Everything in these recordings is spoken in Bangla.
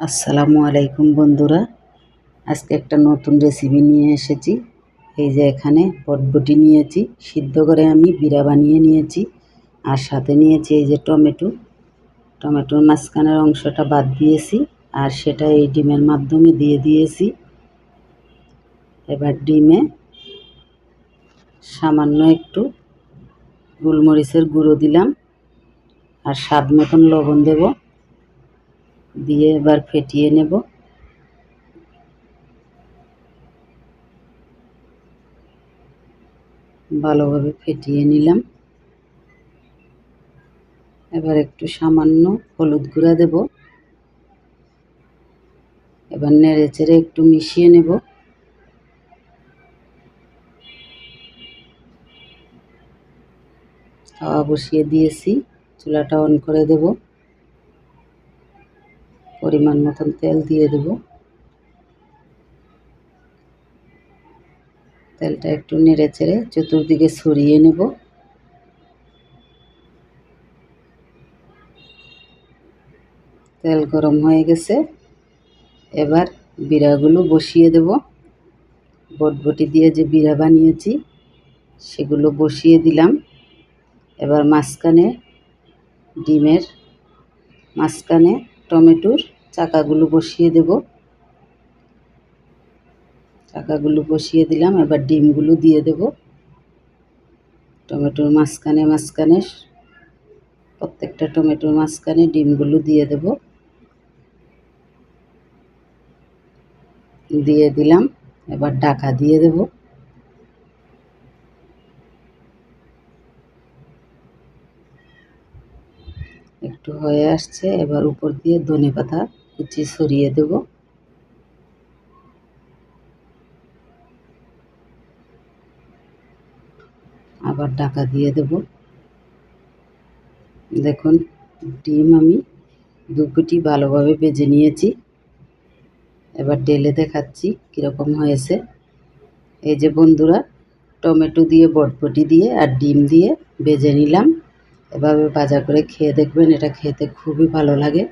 আসসালামু আলাইকুম বন্ধুরা। আজকে একটা নতুন রেসিপি নিয়ে এসেছি। এই যে এখানে বটবটি নিয়েছি, সিদ্ধ করে আমি বিড়া বানিয়ে নিয়েছি আর সাথে নিয়েছি এই যে টমেটো। টমেটোর মাঝখানের অংশটা বাদ দিয়েছি আর সেটা এই ডিমের মাধ্যমে দিয়ে দিয়েছি। এবার ডিমে সামান্য একটু গোলমরিচের গুঁড়ো দিলাম আর স্বাদ মতন লবণ দেব। দিয়ে এবার ফেটিয়ে নেব। ভালোভাবে ফেটিয়ে নিলাম। এবার একটু সামান্য হলুদ গুঁড়া দেব। এবার নেড়ে চেড়ে একটু মিশিয়ে নেব। তাওয়া বসিয়ে দিয়েছি, চুলাটা অন করে দেব। পরিমাণ মতন তেল দিয়ে দেব। তেলটা একটু নেড়ে চেড়ে চতুর্দিকে ছড়িয়ে নেব। তেল গরম হয়ে গেছে। এবার বিড়াগুলো বসিয়ে দেব। বটবটি দিয়ে যে বিড়া বানিয়েছি, সেগুলো বসিয়ে দিলাম। এবার মাঝখানে ডিমের মাঝখানে টমেটোর চাকাগুলো বসিয়ে দেব। চাকাগুলো বসিয়ে দিলাম, এবার ডিমগুলো দিয়ে দেব। টমেটোর মাঝখানে মাঝখানে, প্রত্যেকটা টমেটোর মাঝখানে ডিমগুলো দিয়ে দেব। দিয়ে দিলাম, এবার ডাকা দিয়ে দেবো। একটু হয়ে আসছে, এবার উপর দিয়ে ধনে পাতা কুচি সরিয়ে দেব। আবার ঢাকা দিয়ে দেব। দেখুন, ডিম আমি দু কুটি ভালোভাবে বেজে নিয়েছি। এবার ডেলে দেখাচ্ছি কীরকম হয়েছে। এই যে বন্ধুরা, টমেটো দিয়ে বটবটি দিয়ে আর ডিম দিয়ে বেজে নিলাম। এভাবে ভাজা করে খেয়ে দেখবেন, এটা খেতে খুবই ভালো লাগে।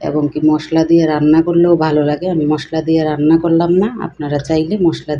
এবং কি মশলা দিয়ে রান্না করলেও ভালো লাগে। আমি মশলা দিয়ে রান্না করলাম না, আপনারা চাইলে মশলা